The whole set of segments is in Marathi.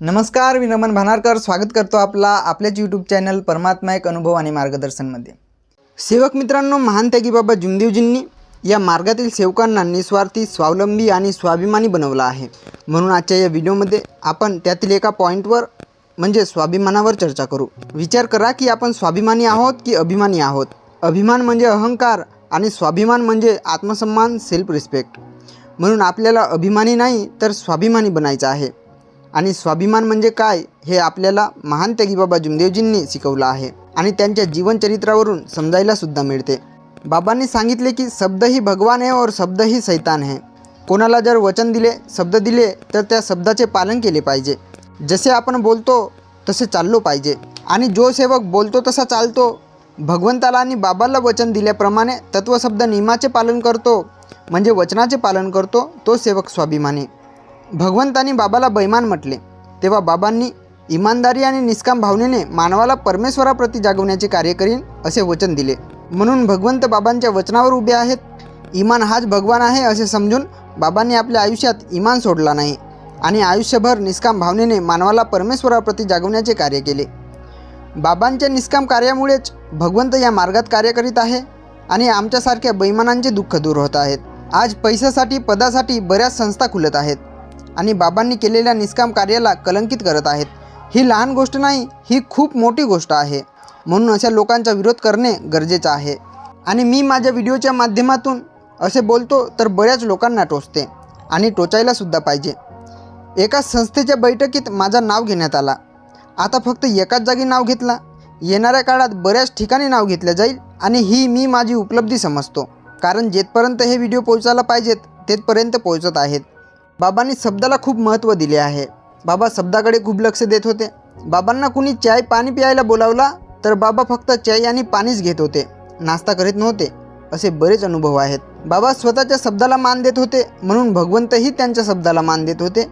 नमस्कार मी रमन भानारकर. स्वागत करतो आपला आपल्याच यूट्यूब चॅनल परमात्मा एक अनुभव आणि मार्गदर्शनमध्ये. सेवक मित्रांनो महान त्यागी बाबा जुमदेवजींनी या मार्गातील सेवकांना निस्वार्थी स्वावलंबी आणि स्वाभिमानी बनवलं आहे. म्हणून आजच्या या व्हिडिओमध्ये आपण त्यातील एका पॉईंटवर म्हणजे स्वाभिमानावर चर्चा करू. विचार करा की आपण स्वाभिमानी आहोत की अभिमानी आहोत? अभिमान म्हणजे अहंकार आणि स्वाभिमान म्हणजे आत्मसन्मान सेल्फ रिस्पेक्ट म्हणून आपल्याला अभिमानी नाही तर स्वाभिमानी बनायचं आहे. आणि स्वाभिमान म्हणजे काय हे आपल्याला महान त्यागीबाबा जुमदेवजींनी शिकवलं आहे. आणि त्यांच्या जीवनचरित्रावरून समजायला सुद्धा मिळते. बाबांनी सांगितले की शब्द ही भगवान आहे और शब्द ही सैतान आहे कोणाला जर वचन दिले शब्द दिले तर त्या शब्दाचे पालन केले पाहिजे. जसे आपण बोलतो तसे चाललो पाहिजे. आणि जो सेवक बोलतो तसा चालतो. भगवंताला आणि बाबाला वचन दिल्याप्रमाणे तत्वशब्द नियमाचे पालन करतो म्हणजे वचनाचे पालन करतो तो सेवक स्वाभिमानी. भगवंतानी बाबाला बैमान म्हटले. तेव्हा बाबांनी इमानदारी आणि निष्काम भावनेने मानवाला परमेश्वराप्रती जागवण्याचे कार्य करीन असे वचन दिले. म्हणून भगवंत बाबांच्या वचनावर उभे आहेत. इमान हाच भगवान आहे असे समजून बाबांनी आपल्या आयुष्यात इमान सोडला नाही आणि आयुष्यभर निष्काम भावनेने मानवाला परमेश्वराप्रती जागवण्याचे कार्य केले. बाबांच्या निष्काम कार्यामुळेच भगवंत या मार्गात कार्य करीत आहे आणि आमच्यासारख्या बैमानांचे दुःख दूर होत आहेत. आज पैशासाठी पदासाठी बऱ्याच संस्था खुलत आहेत. आणि बाबांनी केलेल्या निष्काम कार्याला कलंकित करत आहेत. ही लहान गोष्ट नाही ही खूप मोठी गोष्ट आहे. म्हणून अशा लोकांचा विरोध करणे गरजेचं आहे. आणि मी माझ्या व्हिडिओच्या माध्यमातून असे बोलतो तर बऱ्याच लोकांना टोचते आणि टोचायला सुद्धा पाहिजे. एका संस्थेच्या बैठकीत माझं नाव घेण्यात आला. आता फक्त एकाच जागी नाव घेतला. येणाऱ्या काळात बऱ्याच ठिकाणी नाव घेतलं जाईल आणि ही मी माझी उपलब्धी समजतो. कारण जेथपर्यंत हे व्हिडिओ पोहोचायला पाहिजेत तेथपर्यंत पोहोचत आहेत. बाबांनी शब्दाला खूप महत्त्व दिले आहे. बाबा शब्दाकडे खूप लक्ष देत होते. बाबांना कुणी चाय पाणी प्यायला बोलावला तर बाबा फक्त चाय आणि पाणीच घेत होते. नाश्ता करीत नव्हते असे बरेच अनुभव आहेत. बाबा स्वतःच्या शब्दाला मान देत होते म्हणून भगवंतही त्यांच्या शब्दाला मान देत होते.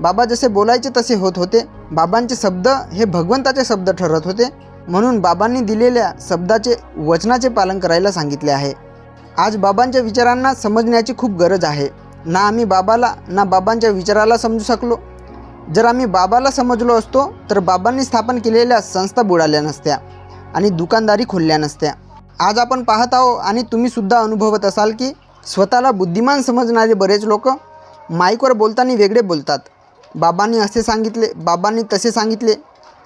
बाबा जसे बोलायचे तसे होत होते. बाबांचे शब्द हे भगवंताचे शब्द ठरत होते म्हणून बाबांनी दिलेल्या शब्दाचे वचनाचे पालन करायला सांगितले आहे. आज बाबांच्या विचारांना समजण्याची खूप गरज आहे. ना आम्ही बाबाला ना बाबांच्या विचाराला समजू शकलो. जर आम्ही बाबाला समजलो असतो तर बाबांनी स्थापन केलेल्या संस्था बुडाल्या नसत्या आणि दुकानदारी खोलल्या नसत्या. आज आपण पाहत आहो आणि तुम्ही सुद्धा अनुभवत असाल की स्वतःला बुद्धिमान समजणारे बरेच लोक माईकवर बोलताना वेगळे बोलतात. बाबांनी असे सांगितले बाबांनी तसे सांगितले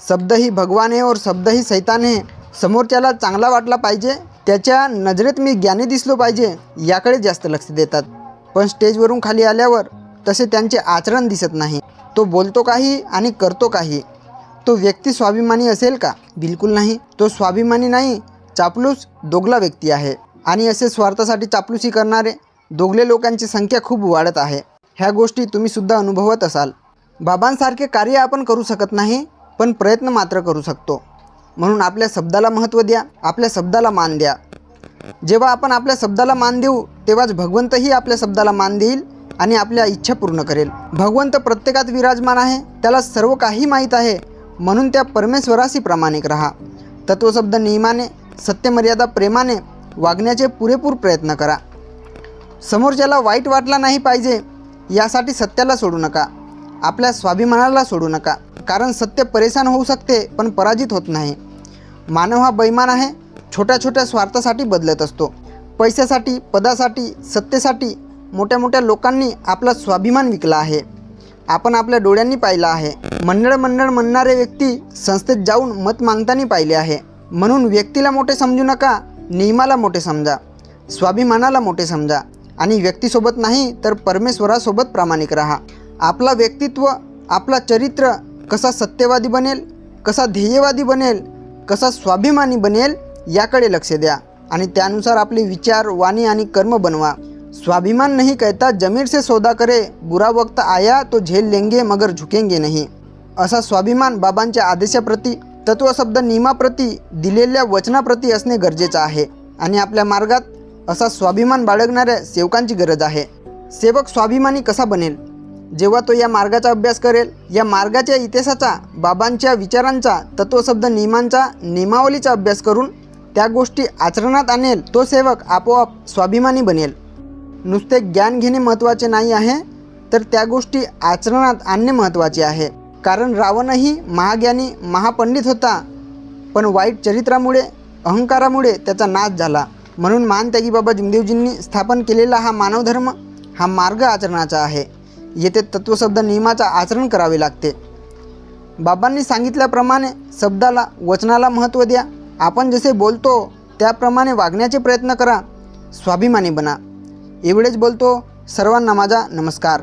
शब्द ही भगवान आहे और शब्द ही सैतान आहे. समोरच्याला चांगला वाटला पाहिजे त्याच्या नजरेत मी ज्ञानी दिसलो पाहिजे याकडे जास्त लक्ष देतात. पण स्टेजवरून खाली आल्यावर तसे त्यांचे आचरण दिसत नाही. तो बोलतो काही आणि करतो काही. तो व्यक्ती स्वाभिमानी असेल का? बिलकुल नाही. तो स्वाभिमानी नाही चापलूस दोगला व्यक्ती आहे. आणि असे स्वार्थासाठी चापलूसी करणारे दोगले लोकांची संख्या खूप वाढत आहे. ह्या गोष्टी तुम्ही सुद्धा अनुभवत असाल. बाबांसारखे कार्य आपण करू शकत नाही पण प्रयत्न मात्र करू शकतो. म्हणून आपल्या शब्दाला महत्त्व द्या आपल्या शब्दाला मान द्या. जेव्हा आपण आपल्या शब्दाला मान देऊ तेव्हाच भगवंतही आपल्या शब्दाला मान देईल आणि आपल्या इच्छा पूर्ण करेल. भगवंत प्रत्येकात विराजमान आहे त्याला सर्व काही माहीत आहे म्हणून त्या परमेश्वराशी प्रामाणिक राहा. तत्वशब्द नियमाने सत्यमर्यादा प्रेमाने वागण्याचे पुरेपूर प्रयत्न करा. समोरच्याला वाईट वाटला नाही पाहिजे यासाठी सत्याला सोडू नका. आपल्या स्वाभिमानाला सोडू नका कारण सत्य परेशान होऊ शकते पण पराजित होत नाही. मानव हा बैमान आहे छोट्या छोट्या स्वार्थासाठी बदलत असतो. पैशासाठी पदासाठी सत्तेसाठी मोठ्या मोठ्या लोकांनी आपला स्वाभिमान विकला आहे. आपण आपल्या डोळ्यांनी पाहिलं आहे. मंडळ मंडळ म्हणणारे व्यक्ती संस्थेत जाऊन मत मागताना पाहिले आहे. म्हणून व्यक्तीला मोठे समजू नका नियमाला मोठे समजा स्वाभिमानाला मोठे समजा. आणि व्यक्तीसोबत नाही तर परमेश्वरासोबत प्रामाणिक राहा. आपला व्यक्तित्व आपला चरित्र कसा सत्यवादी बनेल कसा ध्येयवादी बनेल कसा स्वाभिमानी बनेल याकडे लक्ष द्या आणि त्यानुसार आपले विचार वाणी आणि कर्म बनवा. स्वाभिमान नहीं कहता जमीर से सौदा करे बुरा वक्त आया तो झेल लेंगे मगर झुकेंगे नाही. असा स्वाभिमान बाबांच्या आदेशाप्रती तत्वशब्द नियमाप्रती दिलेल्या वचनाप्रती असणे गरजेचं आहे आणि आपल्या मार्गात असा स्वाभिमान बाळगणाऱ्या सेवकांची गरज आहे. सेवक स्वाभिमानी कसा बनेल? जेव्हा तो या मार्गाचा अभ्यास करेल या मार्गाच्या इतिहासाचा बाबांच्या विचारांचा तत्वशब्द नियमांचा नियमावलीचा अभ्यास करून त्या गोष्टी आचरणात आणेल तो सेवक आपोआप स्वाभिमानी बनेल. नुसते ज्ञान घेणे महत्त्वाचे नाही आहे तर त्या गोष्टी आचरणात आणणे महत्त्वाचे आहे. कारण रावणही महाज्ञानी महापंडित होता पण वाईट चरित्रामुळे अहंकारामुळे त्याचा नाश झाला. म्हणून महानत्यागी बाबा जिमदेवजींनी स्थापन केलेला हा मानवधर्म हा मार्ग आचरणाचा आहे. येथे तत्वशब्द नियमाचा आचरण करावे लागते. बाबांनी सांगितल्याप्रमाणे शब्दाला वचनाला महत्त्व द्या. आपण जसे बोलतो त्याप्रमाणे वागण्याचे प्रयत्न करा. स्वाभिमानी बना. एवढेच बोलतो. सर्वांना माझा नमस्कार.